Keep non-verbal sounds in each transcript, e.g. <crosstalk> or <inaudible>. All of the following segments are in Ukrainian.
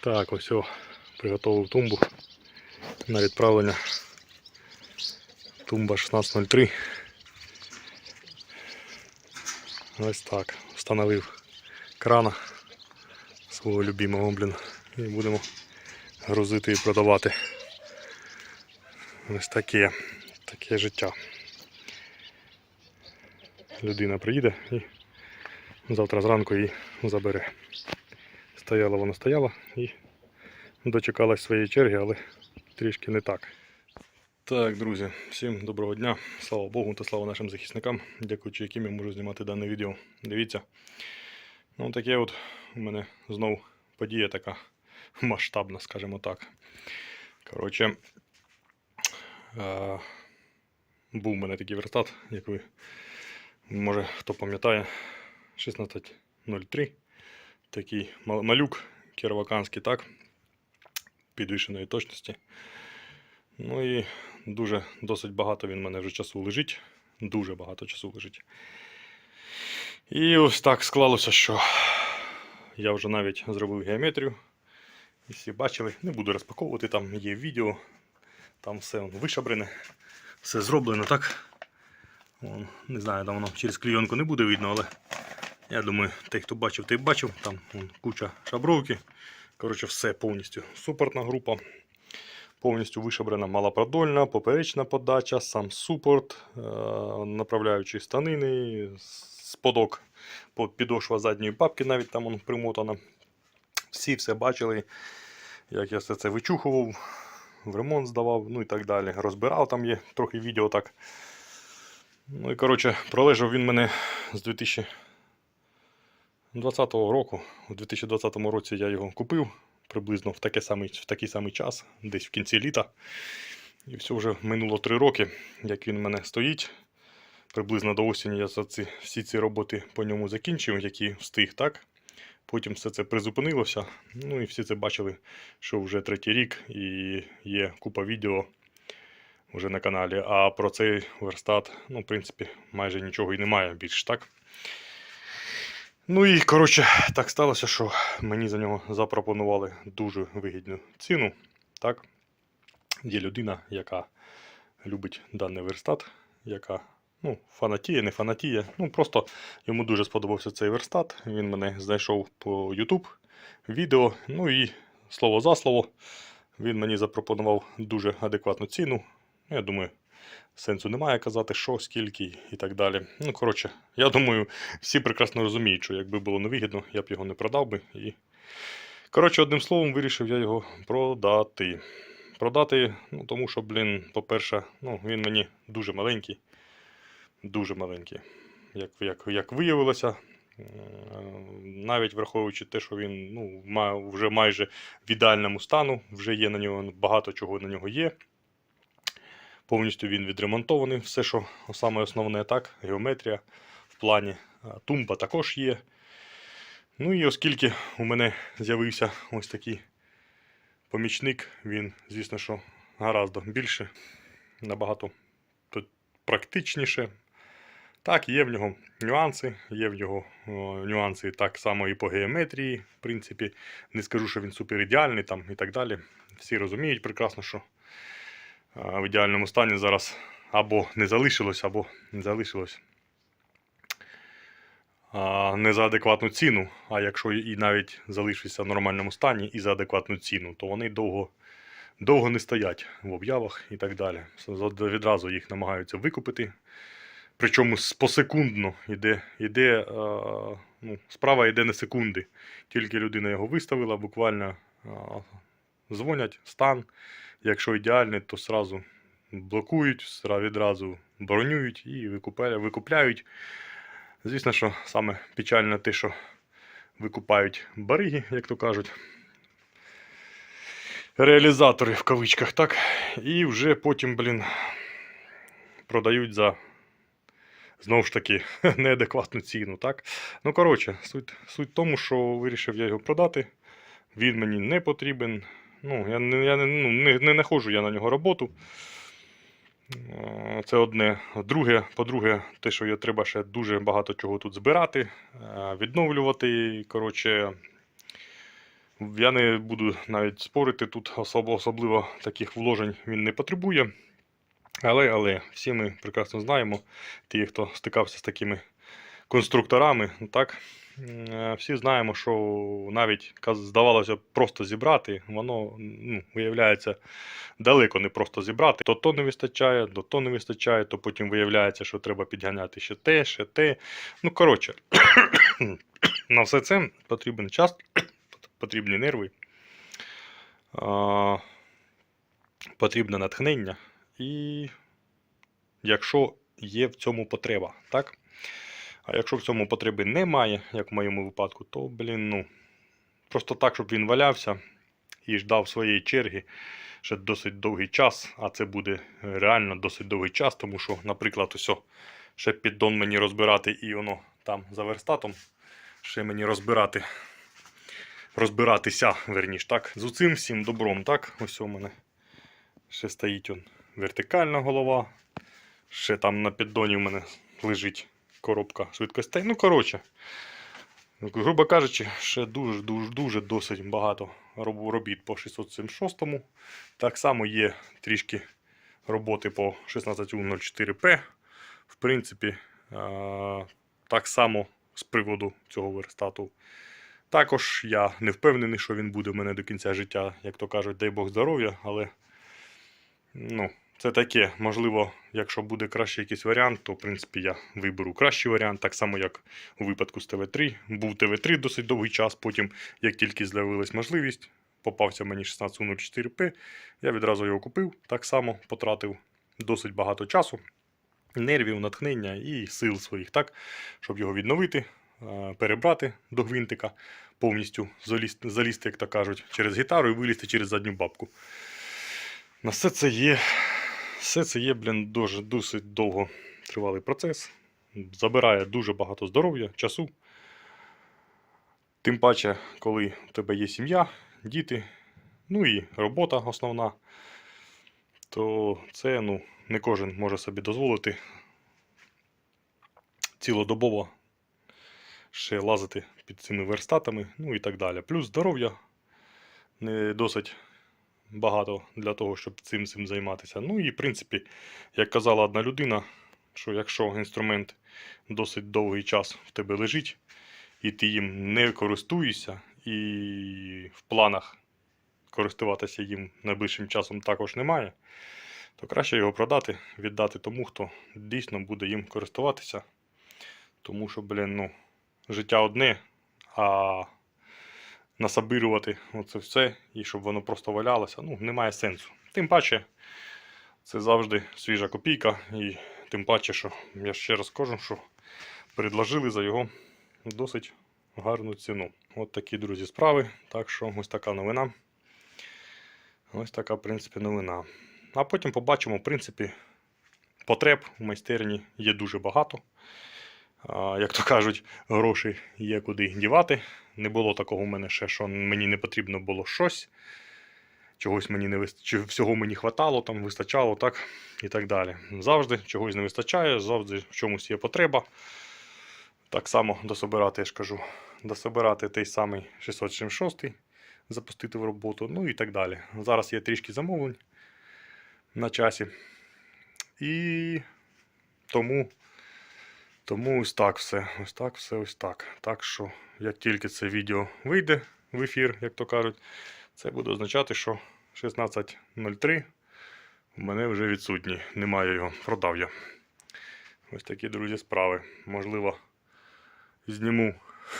Так, ось о, приготував тумбу на відправлення. Тумба 1603. Ось так. Встановив крана свого любимого, блін. І будемо грузити і продавати. Ось таке. Таке життя. Людина приїде і завтра зранку її забере. Стояла вона стояла і дочекалась своєї черги, але трішки не так. Так, друзі, всім доброго дня. Слава Богу та слава нашим захисникам, дякуючи яким я можу знімати дане відео. Дивіться. Ну, таке от у мене знов подія така <laughs> масштабна, скажімо так. Коротше, е- був у мене такий верстат, як ви, може, хто пам'ятає, 1603. Такий малюк кіроваканський, так, підвищеної точності. Ну і дуже досить багато він в мене вже часу лежить. Дуже багато часу лежить. І ось так склалося, що я вже навіть зробив геометрію. І всі бачили, не буду розпаковувати, там є відео, там все вишабрене, все зроблено так. Не знаю, там воно через клійонку не буде видно, але я думаю, той, хто бачив, той бачив. Там вон, куча шабровки. Коротше, все повністю. Супортна група. Повністю вишабрана малопродольна, поперечна подача, сам супорт, е, направляючі станини, сподок, под- підошва задньої папки навіть там воно примотана. Всі все бачили, як я все це вичухував, в ремонт здавав, ну і так далі. Розбирав там є трохи відео так. Ну і коротше, пролежав він мене з 2020 року. У 2020 році я його купив приблизно в, таке самий, в такий самий час, десь в кінці літа. І все вже минуло 3 роки, як він в мене стоїть. Приблизно до осені я за ці, всі ці роботи по ньому закінчив, які встиг, так? Потім все це призупинилося. Ну і всі це бачили, що вже третій рік і є купа відео вже на каналі. А про цей верстат, ну, в принципі, майже нічого і немає більш так. Ну і коротше, так сталося, що мені за нього запропонували дуже вигідну ціну. Так? Є людина, яка любить даний верстат, яка ну, фанатіє, не фанатіє. Ну, просто йому дуже сподобався цей верстат. Він мене знайшов по YouTube відео. Ну і слово за слово, він мені запропонував дуже адекватну ціну. Ну, Я думаю, сенсу немає казати, що, скільки і так далі. Ну, коротше, я думаю, всі прекрасно розуміють, що якби було невигідно, я б його не продав би. І... Коротше, одним словом, вирішив я його продати. Продати, ну, тому що, блін, по-перше, ну, він мені дуже маленький. Дуже маленький. Як, як, як виявилося, навіть враховуючи те, що він ну, ма- вже майже в ідеальному стану, вже є на нього багато чого на нього є. Повністю він відремонтований. Все, що саме основне, так, геометрія в плані. Тумба також є. Ну і оскільки у мене з'явився ось такий помічник, він, звісно, що гораздо більше, набагато практичніше. Так, є в нього нюанси, є в нього о, нюанси так само і по геометрії. В принципі, не скажу, що він супер ідеальний там і так далі. Всі розуміють прекрасно, що в ідеальному стані зараз або не залишилось, або не залишилось не за адекватну ціну. А якщо і навіть залишиться в нормальному стані і за адекватну ціну, то вони довго, довго не стоять в об'явах і так далі. Відразу їх намагаються викупити. Причому посекундно іде, іде, ну, справа йде на секунди. Тільки людина його виставила, буквально дзвонять, стан. Якщо ідеальний, то сразу блокують, відразу бронюють і викупляють. Звісно, що саме печальне те, що викупають бариги, як то кажуть. Реалізатори в кавичках, так. І вже потім, блін, продають за знову ж таки <laughs> неадекватну ціну. так. Ну, коротше, суть, суть в тому, що вирішив я його продати. Він мені не потрібен. Ну, я не, я не, ну, не, не знаходжу я на нього роботу. Е, Це одне. Друге, по-друге, те, що я треба ще дуже багато чого тут збирати, е, відновлювати. Коротше, Я не буду навіть спорити, тут особо, особливо таких вложень він не потребує. Але, але всі ми прекрасно знаємо, ті, хто стикався з такими конструкторами, так, всі знаємо, що навіть здавалося просто зібрати, воно ну, виявляється далеко не просто зібрати. То то не вистачає, то то не вистачає, то потім виявляється, що треба підганяти ще те, ще те. Ну, коротше, <clears throat> на все це потрібен час, <clears throat> потрібні нерви, потрібне натхнення. І якщо є в цьому потреба, так? А якщо в цьому потреби немає, як в моєму випадку, то, блін, ну, просто так, щоб він валявся і ждав своєї черги ще досить довгий час, а це буде реально досить довгий час, тому що, наприклад, ось ще піддон мені розбирати і воно там за верстатом, ще мені розбирати, розбиратися, верніш, так, з цим всім добром, так, ось у мене ще стоїть он вертикальна голова, ще там на піддоні в мене лежить коробка швидкостей. Ну, коротше, грубо кажучи, ще дуже дуже досить багато робіт по 676. Так само є трішки роботи по 16U04P. В принципі, так само з приводу цього верстату. Також я не впевнений, що він буде в мене до кінця життя, як то кажуть, дай Бог здоров'я, але ну, це таке. Можливо, якщо буде кращий якийсь варіант, то в принципі я виберу кращий варіант, так само як у випадку з ТВ3. Був ТВ3 досить довгий час, потім, як тільки з'явилась можливість, попався мені 1604P, я відразу його купив, так само потратив досить багато часу, нервів, натхнення і сил своїх, так, щоб його відновити, е, перебрати до гвинтика, повністю залізти, залізти, як то кажуть, через гітару і вилізти через задню бабку. На все це є, все це є, блін, дуже досить довго тривалий процес. Забирає дуже багато здоров'я, часу. Тим паче, коли у тебе є сім'я, діти, ну і робота основна, то це ну, не кожен може собі дозволити цілодобово ще лазити під цими верстатами, ну і так далі. Плюс здоров'я не досить багато для того, щоб цим цим займатися. Ну і в принципі, як казала одна людина, що якщо інструмент досить довгий час в тебе лежить, і ти їм не користуєшся, і в планах користуватися їм найближчим часом також немає, то краще його продати, віддати тому, хто дійсно буде їм користуватися. Тому що, блін, ну, життя одне, а насабирувати оце все і щоб воно просто валялося, ну, немає сенсу. Тим паче, це завжди свіжа копійка, і тим паче, що я ще раз кажу, що предложили за його досить гарну ціну. От такі, друзі, справи. Так що ось така новина. Ось така, в принципі, новина. А потім побачимо, в принципі, потреб у майстерні є дуже багато. Як то кажуть, грошей є куди дівати. Не було такого у мене ще, що мені не потрібно було щось. Чогось мені не вист... чи всього мені хватало, там вистачало, так і так далі. Завжди чогось не вистачає, завжди в чомусь є потреба. Так само дособирати, я ж кажу, дособирати той самий 676, запустити в роботу, ну і так далі. Зараз є трішки замовлень на часі. І тому, тому ось так все. Ось так все, ось так. Так що, як тільки це відео вийде в ефір, як то кажуть, це буде означати, що 16.03 у мене вже відсутній. Немає його, продав я. Ось такі, друзі, справи. Можливо, зніму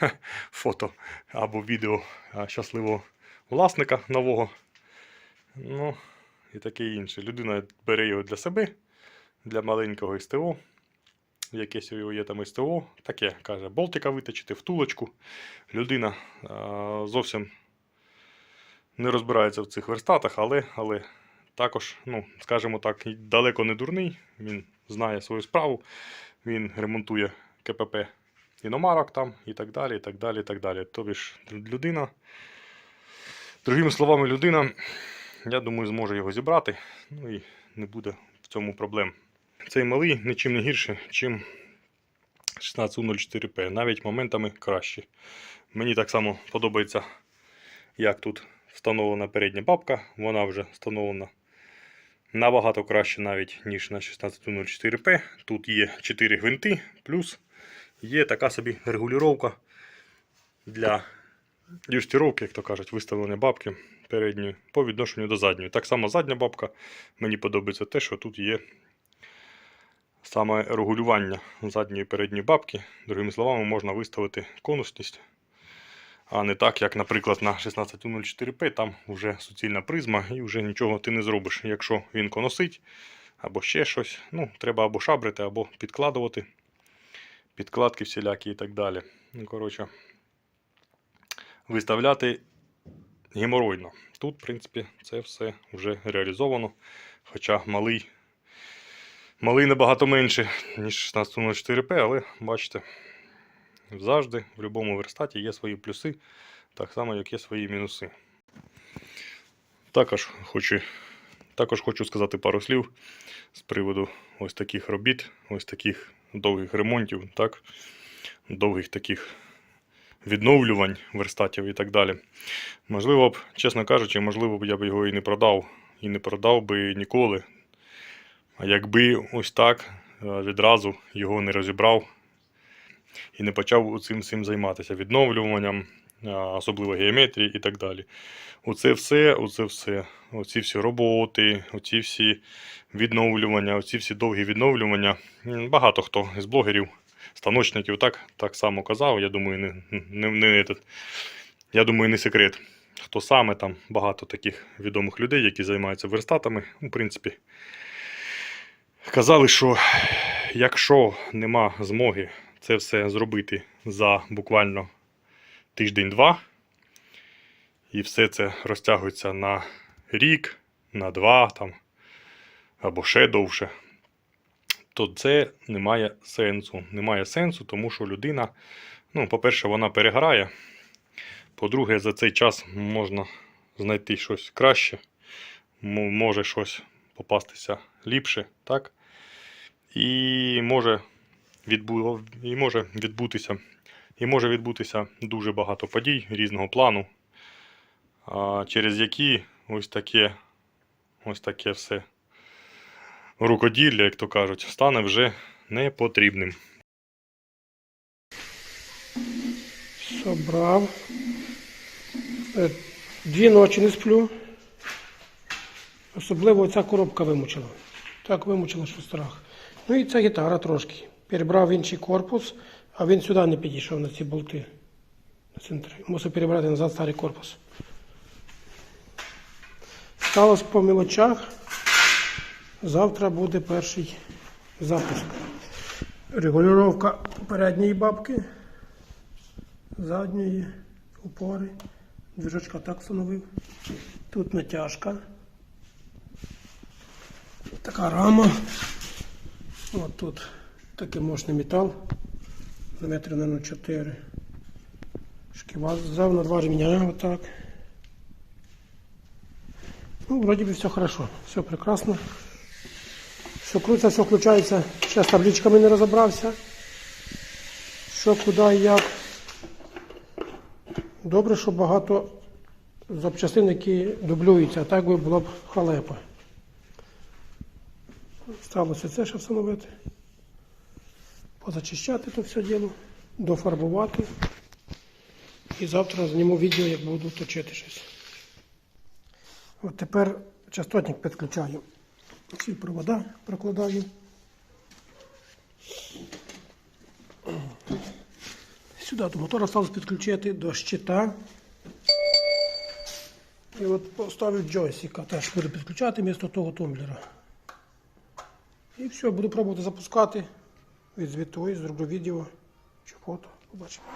<laughs> фото або відео щасливого власника нового. Ну, і таке інше. Людина бере його для себе, для маленького СТО. Якесь у його є там СТО, таке каже, болтика виточити, втулочку. Людина а, зовсім не розбирається в цих верстатах, але, але також, ну, скажімо так, далеко не дурний. Він знає свою справу, він ремонтує КПП іномарок там і так далі. і так далі, і так далі. Тобі ж людина, другими словами, людина, я думаю, зможе його зібрати, ну і не буде в цьому проблем. Цей малий нічим не гірше, чим 1604P, навіть моментами краще. Мені так само подобається як тут встановлена передня бабка. Вона вже встановлена набагато краще навіть, ніж на 1604P. Тут є 4 гвинти, плюс є така собі регулювання для юстировки, як то кажуть, виставлення бабки передньої по відношенню до задньої. Так само задня бабка. Мені подобається те, що тут є саме регулювання задньої і передньої бабки. Другими словами, можна виставити конусність. А не так, як, наприклад, на 1604P, там вже суцільна призма і вже нічого ти не зробиш. Якщо він коносить або ще щось, ну, треба або шабрити, або підкладувати. Підкладки всілякі і так далі. Ну, коротше, виставляти геморойно. Тут, в принципі, це все вже реалізовано. Хоча малий, малий набагато менше, ніж 1604P, але бачите, завжди в будь-якому верстаті є свої плюси, так само, як є свої мінуси. Також хочу, також хочу сказати пару слів з приводу ось таких робіт, ось таких довгих ремонтів, так? довгих таких відновлювань верстатів і так далі. Можливо б, чесно кажучи, можливо б я б його і не продав, і не продав би ніколи. Якби ось так е, відразу його не розібрав і не почав цим всім займатися відновлюванням, особливо геометрії і так далі. Оце все, оце все, оці всі роботи, оці всі відновлювання, оці всі довгі відновлювання. Багато хто з блогерів, станочників так, так само казав. Я думаю, не, не, не, я думаю, не секрет. Хто саме там багато таких відомих людей, які займаються верстатами, в принципі, казали, що якщо нема змоги це все зробити за буквально тиждень-два, і все це розтягується на рік, на два там, або ще довше, то це не має сенсу. Немає сенсу, тому що людина, ну, по-перше, вона переграє. По-друге, за цей час можна знайти щось краще, може щось попастися ліпше, так? І може, відбу... і може відбутися. І може відбутися дуже багато подій різного плану, через які ось таке, ось таке все рукоділля, як то кажуть, стане вже непотрібним. Собрав. Е, Дві ночі не сплю. Особливо ця коробка вимучила. Так вимучила, що страх. Ну і ця гітара трошки. Перебрав інший корпус, а він сюди не підійшов на ці болти. На. Мусив перебрати назад старий корпус. Сталося по мілочах. Завтра буде перший запуск. Регулювання передньої бабки задньої упори. Движочка так встановив. Тут натяжка. Така рама. От тут такий мощний метал. На метр на 4. Шківа зав на два ремня отак. Ну, вроде бы все хорошо, все прекрасно. Все крутиться, все включається. Ще з табличками не розібрався. Що, куди і як. Добре, що багато запчастин, які дублюються, а так би було б халепа. Сталося це ще встановити. Позачищати то все діло, дофарбувати. І завтра зніму відео, як буду точити щось. От тепер частотник підключаю. Ці провода прокладаю. Сюди до мотора сталося підключити до щита. І от поставив джойстика, теж буду підключати вмісто того тумблера. І все, буду пробувати запускати. Відзвітую, зроблю відео чи фото. Побачимо.